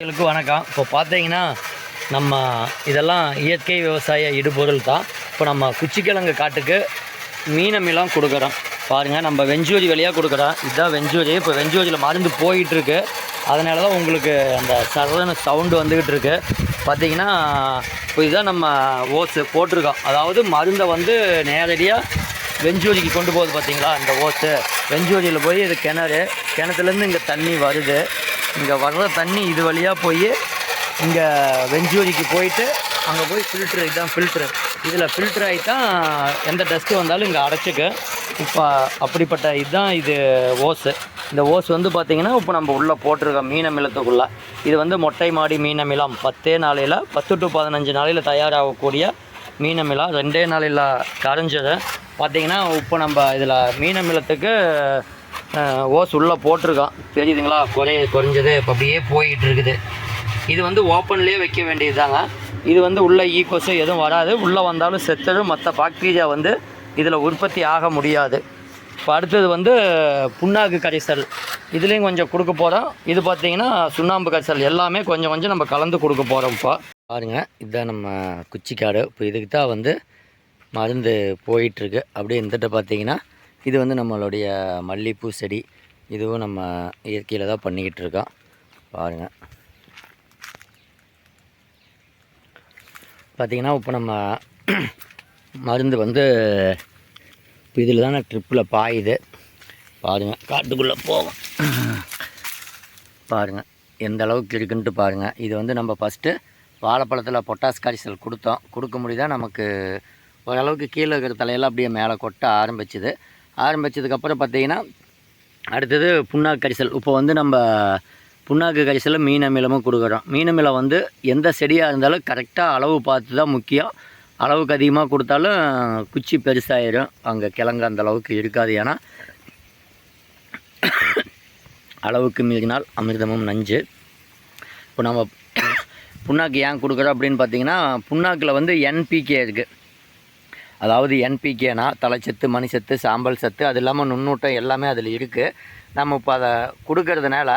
உங்களுக்கு வணக்கம். இப்போ பார்த்தீங்கன்னா நம்ம இதெல்லாம் இயற்கை விவசாய இடுபொருள் தான். இப்போ நம்ம குச்சிக்கிழங்கு காட்டுக்கு மீனமிலாம் கொடுக்குறோம். பாருங்கள் நம்ம வெஞ்சூரி வழியாக கொடுக்குறோம். இதுதான் வெஞ்சூரி. இப்போ வெஞ்சூரியில் மருந்து போயிட்டுருக்கு. அதனால தான் உங்களுக்கு அந்த சரண சவுண்டு வந்துக்கிட்டு இருக்கு. பார்த்தீங்கன்னா இப்போ இதுதான் நம்ம ஓஸு போட்டிருக்கோம். அதாவது மருந்தை வந்து நேரடியாக வெஞ்சூரிக்கு கொண்டு போகுது பார்த்தீங்களா இந்த ஓஸு வெஞ்சூரியில் போய் இது கிணறு. கிணத்துலேருந்து இங்கே தண்ணி வருது. இங்கே வர்ற தண்ணி இது வழியாக போய் இங்கே வெஞ்சூரிக்கு போயிட்டு அங்கே போய் ஃபில்ட்ரு இதுதான் ஃபில்ட்ரு இதில் ஃபில்ட்ரு ஆகி தான் எந்த டஸ்ட்டு வந்தாலும் இங்கே அடைச்சிக்கு. இப்போ அப்படிப்பட்ட இதுதான் இது ஓஸு இந்த ஓஸ் வந்து பார்த்திங்கன்னா இப்போ நம்ம உள்ளே போட்டிருக்கோம் மீனமிலத்துக்குள்ளே இது வந்து மொட்டை மாடி மீனமிலம் பத்தே நாளையில் பத்து டு பதினஞ்சு நாளையில் தயாராகக்கூடிய மீனமிலம் ரெண்டே நாளையில் கரைஞ்சது. பார்த்திங்கன்னா இப்போ நம்ம இதில் மீனமிலத்துக்கு ஓஸ் உள்ளே போட்டிருக்கோம் தெரியுதுங்களா? குறைய குறைஞ்சது. இப்போ அப்படியே போயிட்டு இருக்குது. இது வந்து ஓப்பன்லேயே வைக்க வேண்டியது தாங்க இது வந்து உள்ளே ஈகோஸு எதுவும் வராது. உள்ளே வந்தாலும் செத்தடும் மற்ற பாக்டீரியா வந்து இதில் உற்பத்தி ஆக முடியாது. இப்போ அடுத்தது வந்து புண்ணாக்கு கரைசல். இதுலேயும் கொஞ்சம் கொடுக்க போகிறோம் இது பார்த்தீங்கன்னா சுண்ணாம்பு கரைசல். எல்லாமே கொஞ்சம் கொஞ்சம் நம்ம கலந்து கொடுக்க போகிறோம் இப்போ. பாருங்க இதுதான் நம்ம குச்சிக்காடு. இப்போ இதுக்கு தான் வந்து மருந்து போயிட்டுருக்கு அப்படியே இருந்துட்டு பார்த்தீங்கன்னா இது வந்து நம்மளுடைய மல்லிகைப்பூ செடி. இதுவும் நம்ம இயற்கையில் தான் பண்ணிக்கிட்டு இருக்கோம். பாருங்கள் பார்த்தீங்கன்னா இப்போ நம்ம மருந்து வந்து இப்போ இதில் தானே ட்ரிப்பில் பாயுது. பாருங்கள் காட்டுக்குள்ளே போகும். பாருங்கள் எந்த அளவுக்கு இருக்குன்ட்டு பாருங்கள் இது வந்து நம்ம ஃபஸ்ட்டு வாழைப்பழத்தில் பொட்டாஸ் காய்ச்சல் கொடுத்தோம். கொடுக்க முடியுதா நமக்கு ஓரளவுக்கு கீழே இருக்கிற தலையெல்லாம் அப்படியே மேலே கொட்ட ஆரம்பிச்சுது. ஆரம்பிச்சதுக்கப்புறம் பார்த்தீங்கன்னா அடுத்தது புண்ணாக்கு கரிசல். இப்போ வந்து நம்ம புண்ணாக்கு கரிசலும் மீன் அமிலமும் கொடுக்குறோம். மீன் அமிலம் வந்து எந்த செடியாக இருந்தாலும் கரெக்டாக அளவு பார்த்து தான் முக்கியம். அளவுக்கு அதிகமாக கொடுத்தாலும் குச்சி பெருசாகிடும் அங்கே கிழங்கு அந்த அளவுக்கு இருக்காது. ஏன்னா அளவுக்கு மீறினால் அமிர்தமும் நஞ்சு. இப்போ நம்ம புண்ணாக்கு ஏன் கொடுக்குறோம் அப்படின்னு பார்த்தீங்கன்னா புண்ணாக்கில் வந்து என்பிகே இருக்குது அதாவது என்பிகேனா தலைச்சத்து மணிச்சத்து சாம்பல் சத்து அது இல்லாமல் நுண்ணூட்டம் எல்லாமே அதில் இருக்குது நம்ம இப்போ அதை கொடுக்கறதுனால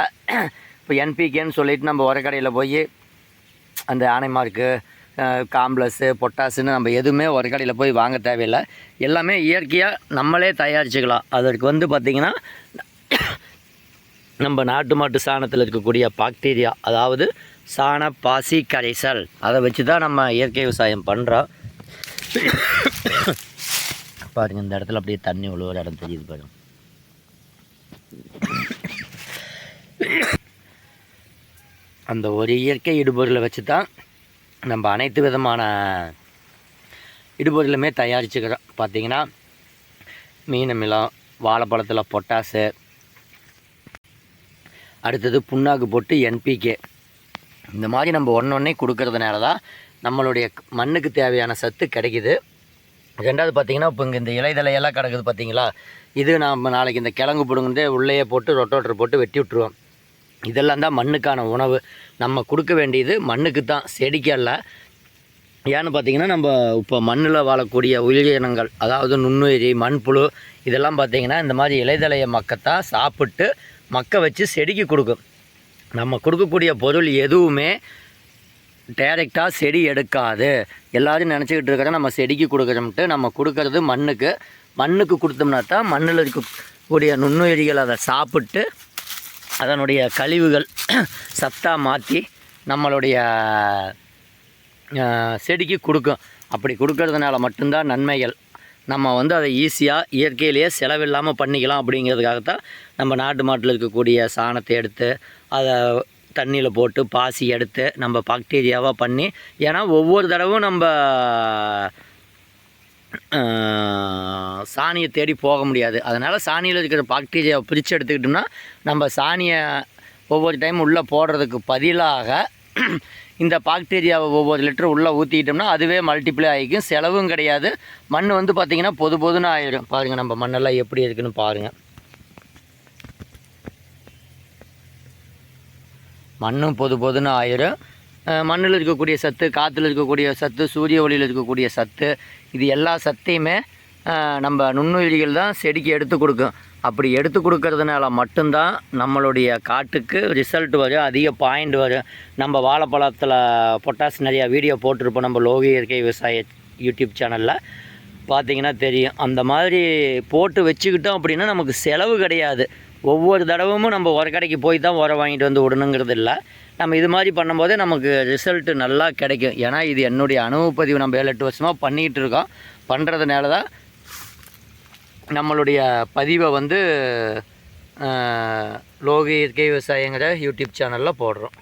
இப்போ என்பிகேன்னு சொல்லிட்டு நம்ம உரக்கடையில் போய் அந்த ஆனைமார்க்கு காம்ப்ளஸ்ஸு பொட்டாசுன்னு நம்ம எதுவுமே உரக்கடையில் போய் வாங்க தேவையில்லை. எல்லாமே இயற்கையாக நம்மளே தயாரிச்சுக்கலாம். அதற்கு வந்து பார்த்திங்கன்னா நம்ம நாட்டு மாட்டு சாணத்தில் இருக்கக்கூடிய பாக்டீரியா அதாவது சாண பாசி கரைசல் அதை வச்சு தான் நம்ம இயற்கை விவசாயம் பண்ணுறோம் பாருங்க இந்த இடத்துல அப்படியே தண்ணி உழுவுற இடம் தெரியுது பாருங்க. அந்த ஒரு இயற்கை இடுபொருளை வச்சு தான் நம்ம அனைத்து விதமான இடுபொருளுமே தயாரிச்சுக்கிறோம். பார்த்தீங்கன்னா மீன் மிளம் வாழைப்பழத்தில் பொட்டாசு அடுத்தது புண்ணாக்கு போட்டு என்பிகே இந்த மாதிரி நம்ம ஒன்று ஒன்றே கொடுக்கறதுனால தான் நம்மளுடைய மண்ணுக்கு தேவையான சத்து கிடைக்குது. ரெண்டாவது பார்த்தீங்கன்னா இப்போ இங்கே இந்த இலைதலையெல்லாம் கிடக்குது பார்த்தீங்களா இது நம்ம நாளைக்கு இந்த கிழங்கு பிடுங்குறதே உள்ளேயே போட்டு ரொட்டோட்டர் போட்டு வெட்டி விட்ருவோம் இதெல்லாம் தான் மண்ணுக்கான உணவு. நம்ம கொடுக்க வேண்டியது மண்ணுக்கு தான் செடிக்கு அல்ல. ஏன்னு பார்த்தீங்கன்னா நம்ம இப்போ மண்ணில் வாழக்கூடிய உயிரினங்கள் அதாவது நுண்ணுயிரி மண்புழு இதெல்லாம் பார்த்தீங்கன்னா இந்த மாதிரி இலைதலையை மக்கத்தான் சாப்பிட்டு மக்க வச்சு செடிக்கு கொடுக்கும். நம்ம கொடுக்கக்கூடிய பொருள் எதுவுமே டைரெக்டாக செடி எடுக்காது. எல்லாரும் நினச்சிக்கிட்டு இருக்கிற நம்ம செடிக்கு கொடுக்குறோம்ட்டு நம்ம கொடுக்கறது மண்ணுக்கு. மண்ணுக்கு கொடுத்தோம்னா தான் மண்ணில் இருக்கக்கூடிய நுண்ணுயிரிகள் அதை சாப்பிட்டு அதனுடைய கழிவுகள் சத்தாக மாற்றி நம்மளுடைய செடிக்கு கொடுக்கும். அப்படி கொடுக்கறதுனால மட்டும்தான் நன்மைகள். நம்ம வந்து அதை ஈஸியாக இயற்கையிலேயே செலவில்லாமல் பண்ணிக்கலாம் அப்படிங்கிறதுக்காகத்தான் நம்ம நாட்டு மாட்டில் இருக்கக்கூடிய சாணத்தை எடுத்து அதை தண்ணியில் போட்டு பாசி எடுத்து நம்ம பாக்டீரியாவாக பண்ணி ஏன்னா ஒவ்வொரு தடவும் நம்ம சாணியை தேடி போக முடியாது. அதனால் சாணியில் இருக்கிற பாக்டீரியாவை பிரித்து எடுத்துக்கிட்டோம்னா நம்ம சாணியை ஒவ்வொரு டைம் உள்ளே போடுறதுக்கு பதிலாக இந்த பாக்டீரியாவை ஒவ்வொரு லிட்டர் உள்ளே ஊற்றிக்கிட்டோம்னா அதுவே மல்டிப்ளை ஆகிக்கும். செலவும் கிடையாது. மண் வந்து பார்த்திங்கன்னா பொது பொதுன்னு ஆயிடும் பாருங்கள் நம்ம மண்ணெல்லாம் எப்படி இருக்குன்னு பாருங்கள் மண்ணும் பொது பொதுன்னு ஆயிரும். மண்ணில் இருக்கக்கூடிய சத்து காற்றுல இருக்கக்கூடிய சத்து சூரிய ஒளியில் இருக்கக்கூடிய சத்து இது எல்லா சத்தையுமே நம்ம நுண்ணுயிரிகள் தான் செடிக்கு எடுத்து கொடுக்கும். அப்படி எடுத்து கொடுக்கறதுனால மட்டும்தான் நம்மளுடைய காட்டுக்கு ரிசல்ட் வரும் அதிக பாயிண்ட் வரும். நம்ம வாழைப்பழத்தில் பொட்டாஸ் நிறையா வீடியோ போட்டிருப்போம் நம்ம லோகி இயற்கை விவசாய யூடியூப் சேனலில் பார்த்திங்கன்னா தெரியும். அந்த மாதிரி போட்டு வச்சுக்கிட்டோம் அப்படின்னா நமக்கு செலவு கிடையாது. ஒவ்வொரு தடவும் நம்ம உரக்கடைக்கு போய் தான் உரம் வாங்கிட்டு வந்து விடணுங்கிறது இல்லை. நம்ம இது மாதிரி பண்ணும்போதே நமக்கு ரிசல்ட்டு நல்லா கிடைக்கும். ஏன்னா இது என்னுடைய அனுபவப்பதிவு நம்ம ஏழு எட்டு வருஷமாக பண்ணிகிட்டு இருக்கோம். பண்ணுறதுனால தான் நம்மளுடைய பதிவை வந்து லோகி இயற்கை விவசாயங்கிற யூடியூப் சேனலில் போடுறோம்.